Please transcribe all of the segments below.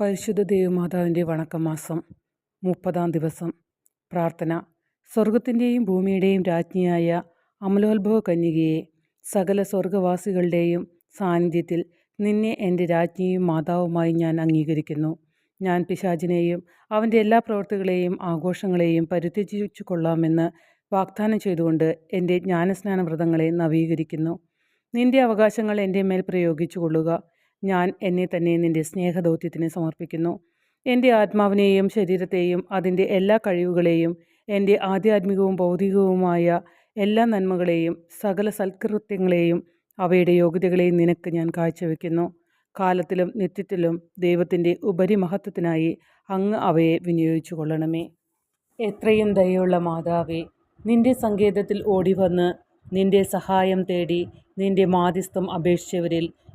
പരിശുദ്ധ ദേവമാതാവിന്റെ വണക്കമാസം മുപ്പതാം ദിവസം. പ്രാർത്ഥന. സ്വർഗത്തിന്റെയും ഭൂമിയുടെയും രാജ്ഞിയായ അമലോത്ഭവ കന്യകയെ സകല സ്വർഗവാസികളുടെയും സാന്നിധ്യത്തിൽ നിന്നെ എന്റെ രാജ്ഞിയും മാതാവുമായി ഞാൻ അംഗീകരിക്കുന്നു. ഞാൻ പിശാചിനെയും അവന്റെ എല്ലാ പ്രവൃത്തികളെയും ആഘോഷങ്ങളെയും പരിത്യജിച്ചു കൊള്ളാമെന്ന് വാഗ്ദാനം ചെയ്തുകൊണ്ട് എന്റെ ജ്ഞാനസ്നാന വ്രതങ്ങളെ നവീകരിക്കുന്നു. നിന്റെ അവകാശങ്ങൾ എന്റെ മേൽ പ്രയോഗിച്ചു കൊള്ളുക ഞാൻ എന്നെ തന്നെ നിന്റെ സ്നേഹദൗത്യത്തിന് സമർപ്പിക്കുന്നു. എന്റെ ആത്മാവിനെയും ശരീരത്തെയും അതിന്റെ എല്ലാ കഴിവുകളെയും എന്റെ ആധ്യാത്മികവും ഭൗതികവുമായ എല്ലാ നന്മകളെയും സകല സൽകൃത്യങ്ങളെയും അവയുടെ യോഗ്യതകളെയും നിനക്ക് ഞാൻ കാഴ്ചവെക്കുന്നു. കാലത്തിലും നിത്യത്തിലും ദൈവത്തിന്റെ ഉപരിമഹത്വത്തിനായി അങ്ങ് അവയെ വിനിയോഗിച്ചു കൊള്ളണമേ എത്രയും ദയുള്ള മാതാവേ നിന്റെ സങ്കേതത്തിൽ ഓടിവന്ന് നിന്റെ സഹായം തേടി നിന്റെ മാധ്യസ്ഥം അപേക്ഷിച്ചവരിൽ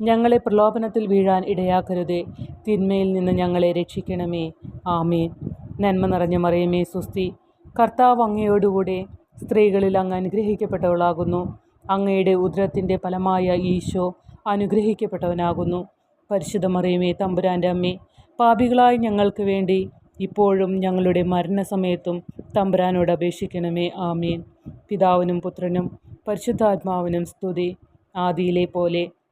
ഞങ്ങളെ പ്രലോഭനത്തിൽ വീഴാൻ ഇടയാക്കരുതേ. തിന്മയിൽ നിന്ന് ഞങ്ങളെ രക്ഷിക്കണമേ. ആമേൻ. നന്മ നിറഞ്ഞ മറിയമേ സുസ്തി. കർത്താവ് അങ്ങയോടുകൂടെ സ്ത്രീകളിൽ അങ്ങ് അനുഗ്രഹിക്കപ്പെട്ടവളാകുന്നു. അങ്ങയുടെ ഉദരത്തിന്റെ ഫലമായ ഈശോ അനുഗ്രഹിക്കപ്പെട്ടവനാകുന്നു. പരിശുദ്ധ മറിയമേ തമ്പുരാന്റെ അമ്മേ പാപികളായി ഞങ്ങൾക്ക് വേണ്ടി ഇപ്പോഴും ഞങ്ങളുടെ മരണസമയത്തും തമ്പുരാനോട് അപേക്ഷിക്കണമേ. ആമേൻ. പിതാവിനും പുത്രനും പരിശുദ്ധാത്മാവിനും സ്തുതി. ആദിയിലെ പോലെ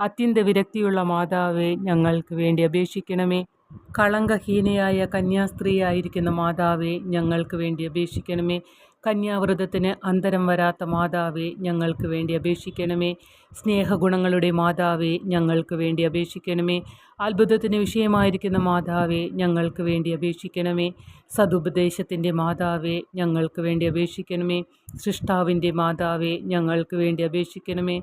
അത്യന്ത വിരക്തിയുള്ള മാതാവേ ഞങ്ങൾക്ക് വേണ്ടി അപേക്ഷിക്കണമേ. കളങ്കഹീനയായ കന്യാസ്ത്രീയായിരിക്കുന്ന മാതാവേ ഞങ്ങൾക്ക് വേണ്ടി അപേക്ഷിക്കണമേ. കന്യാവ്രതത്തിന് അന്തരം വരാത്ത മാതാവേ ഞങ്ങൾക്ക് വേണ്ടി അപേക്ഷിക്കണമേ. സ്നേഹഗുണങ്ങളുടെ മാതാവേ ഞങ്ങൾക്ക് വേണ്ടി അപേക്ഷിക്കണമേ. അത്ഭുതത്തിന് വിഷയമായിരിക്കുന്ന മാതാവേ ഞങ്ങൾക്ക് വേണ്ടി അപേക്ഷിക്കണമേ. സതുപദേശത്തിന്റെ മാതാവേ ഞങ്ങൾക്ക് വേണ്ടി അപേക്ഷിക്കണമേ. സൃഷ്ടാവിന്റെ മാതാവേ ഞങ്ങൾക്ക് വേണ്ടി അപേക്ഷിക്കണമേ.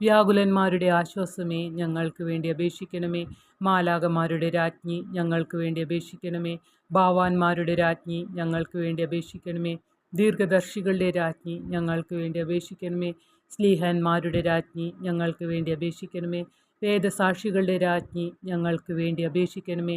വ്യാകുലന്മാരുടെ ആശ്വാസമേ ഞങ്ങൾക്ക് വേണ്ടി അപേക്ഷിക്കണമേ. മാലാകമാരുടെ രാജ്ഞി ഞങ്ങൾക്ക് വേണ്ടി അപേക്ഷിക്കണമേ. ഭാവാന്മാരുടെ രാജ്ഞി ഞങ്ങൾക്ക് വേണ്ടി അപേക്ഷിക്കണമേ. ദീർഘദർശികളുടെ രാജ്ഞി ഞങ്ങൾക്ക് വേണ്ടി അപേക്ഷിക്കണമേ. സ്ലീഹന്മാരുടെ രാജ്ഞി ഞങ്ങൾക്ക് വേണ്ടി അപേക്ഷിക്കണമേ. വേദസാക്ഷികളുടെ രാജ്ഞി ഞങ്ങൾക്ക് വേണ്ടി അപേക്ഷിക്കണമേ.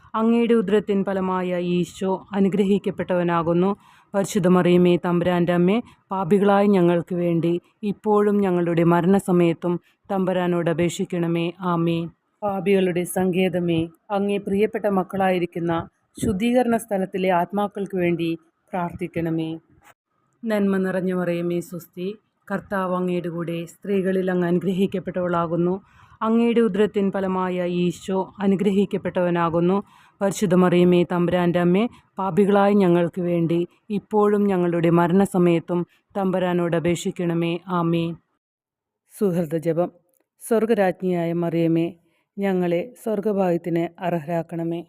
അങ്ങയുടെ ഉദ്രത്തിൻ ഫലമായ ഈശോ അനുഗ്രഹിക്കപ്പെട്ടവനാകുന്നു. പരിശുദ്ധ മറിയമേ തമ്പുരാന്റെ അമ്മേ പാപികളായ ഞങ്ങൾക്ക് വേണ്ടി ഇപ്പോഴും ഞങ്ങളുടെ മരണസമയത്തും തമ്പുരാനോട് അപേക്ഷിക്കണമേ. ആമേ പാപികളുടെ സങ്കേതമേ അങ്ങേ പ്രിയപ്പെട്ട മക്കളായിരിക്കുന്ന ശുദ്ധീകരണ സ്ഥലത്തിലെ ആത്മാക്കൾക്ക് വേണ്ടി പ്രാർത്ഥിക്കണമേ. നന്മ നിറഞ്ഞ മറിയമേ സ്വസ്തി കർത്താവ് അങ്ങയുടെ കൂടെ സ്ത്രീകളിൽ അങ്ങ് അനുഗ്രഹിക്കപ്പെട്ടവളാകുന്നു. അങ്ങയുടെ ഉദരത്തിൻ ഫലമായ ഈശോ അനുഗ്രഹിക്കപ്പെട്ടവനാകുന്നു. പരിശുദ്ധ മറിയമേ തമ്പുരാന്റെ അമ്മേ പാപികളായ ഞങ്ങൾക്ക് വേണ്ടി ഇപ്പോഴും ഞങ്ങളുടെ മരണസമയത്തും തമ്പുരാനോട് അപേക്ഷിക്കണമേ. ആമേ സുഹൃത ജപം. സ്വർഗരാജ്ഞിയായ മറിയമേ ഞങ്ങളെ സ്വർഗഭാഗ്യത്തിന് അർഹരാക്കണമേ.